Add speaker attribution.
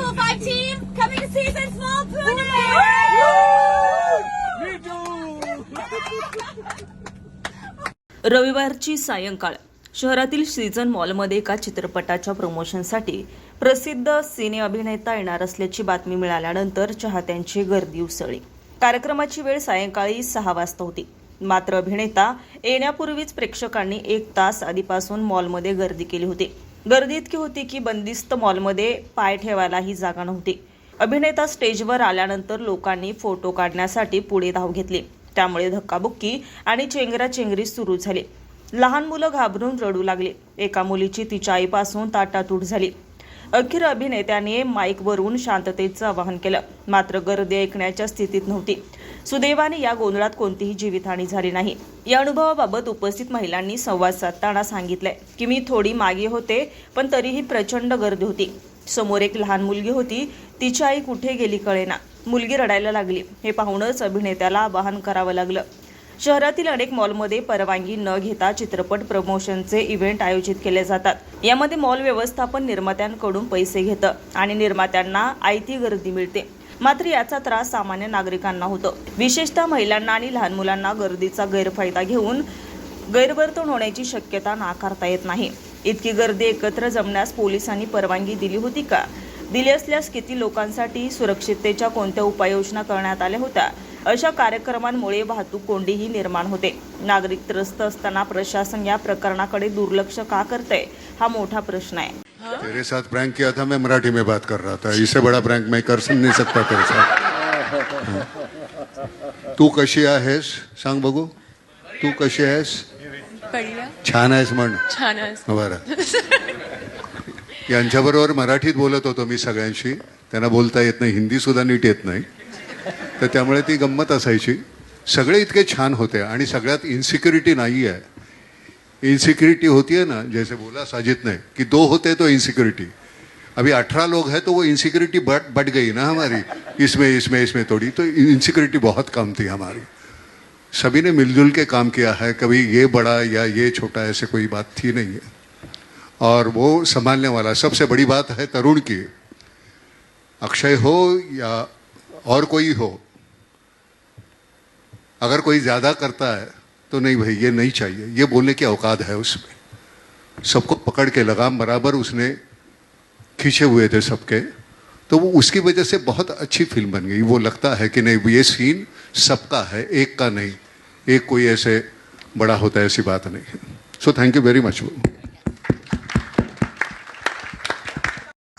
Speaker 1: School 5 team coming to season small tournament!
Speaker 2: रविवारची सायंकाळ. शहरातील season मॉलमध्ये एका चित्रपटाच्या प्रमोशनसाठी प्रसिद्ध सिने अभिनेता येणार असल्याची बातमी मिळाल्यानंतर चाहत्यांची गर्दी उसळली. कार्यक्रमाची वेळ सायंकाळी सहा वाजता होती. मात्र अभिनेता येण्यापूर्वीच प्रेक्षकांनी एक तास आधीपासून मॉलमध्ये गर्दी केली होती. गर्दी इतकी होती की बंदिस्त मॉलमध्ये पाय ठेवायलाही जागा नव्हती. अभिनेता स्टेजवर आल्यानंतर लोकांनी फोटो काढण्यासाठी पुढे धाव घेतली. त्यामुळे धक्काबुक्की आणि चेंगराचेंगरी सुरू झाली. लहान मुलं घाबरून रडू लागली. एका मुलीची तिच्या आईपासून ताटातूट झाली. अखेर अभिनेत्याने माईकवरून शांततेचं आवाहन केलं. मात्र गर्दी ऐकण्याच्या स्थितीत नव्हती. सुदैवाने या गोंधळात कोणतीही जीवितहानी झाली नाही. या अनुभवाबाबत उपस्थित महिलांनी संवाद साधताना सांगितलंय की मी थोडी मागे होते पण तरीही प्रचंड गर्दी होती. समोर एक लहान मुलगी होती. तिची आई कुठे गेली कळेना. मुलगी रडायला लागली. हे पाहूनच अभिनेत्याला आवाहन करावं लागलं. शहरातील अनेक मॉलमध्ये परवानगी न घेता चित्रपट प्रमोशनचे इव्हेंट आयोजित केले जातात. यामध्ये मॉल व्यवस्थापन निर्मात्यांकडून पैसे घेतं आणि निर्मात्यांना आयती गर्दी मिळते. मात्र याचा त्रास सामान्य नागरिकांना होतो. विशेषतः महिलांना आणि लहान मुलांना गर्दीचा गैरफायदा घेऊन गैरवर्तन होण्याची शक्यता नाकारता येत नाही. इतकी गर्दी एकत्र जमण्यास पोलिसांनी परवानगी दिली होती का? दिली असल्यास किती लोकांसाठी सुरक्षिततेच्या कोणत्या उपाययोजना करण्यात आल्या होत्या? अशा कार्यक्रमांमुळे वाहतूक कोंडीही निर्माण होते. नागरिक त्रस्त असताना प्रशासन या प्रकरणाकडे दुर्लक्ष का करतंय हा मोठा प्रश्न आहे.
Speaker 3: तेरे साथ प्रैंक किया था मैं मराठी में बात कर रहा था. इससे बड़ा प्रैंक मैं कर नहीं सकता तेरे साथ. तू कशी आहेस? सांग बघू. तू कशी आहेस? छान आहेस म्हण.
Speaker 4: छान आहेस.
Speaker 3: बरं. यांच्याबरोबर मराठीत बोलत होतो मी सगळ्यांशी. त्यांना बोलता येत नाही हिंदी सुद्धा नीट येत नाही. तर त्यामुळे ती गंमत असायची. सगळे इतके छान होते आणि सगळ्यात इन्सिक्युरिटी नाही आहे इन्सिक्युरिटी होती है ना जैसे बोला साजिद ने कि दो होते तो इन्सिक्युरिटी. अभी अठारह लोग हैं तो वो इनसिक्योरिटी बढ़ बढ़ गई ना हमारी. इसमें इसमें इसमें थोड़ी. तो इनसिक्योरिटी बहुत कम थी हमारी. सभी ने मिलजुल के काम किया है. कभी ये बड़ा या ये छोटा ऐसे कोई बात थी नहीं है. और वो संभालने वाला। सबसे बड़ी बात है तरुण की, अक्षय हो या और कोई हो, अगर कोई ज़्यादा करता है तो नहीं भाई, ये नहीं चाहिए। ये बोलने की औकात है उसमें। सबको पकड़ के लगाम बराबर उसने खींचे हुए थे सबके। तो वो उसकी वजह से बहुत अच्छी फ़िल्म बन गई। वो लगता है कि नहीं, ये सीन सबका है, एक का नहीं। एक कोई ऐसे बड़ा होता है ऐसी बात नहीं। है so thank you very much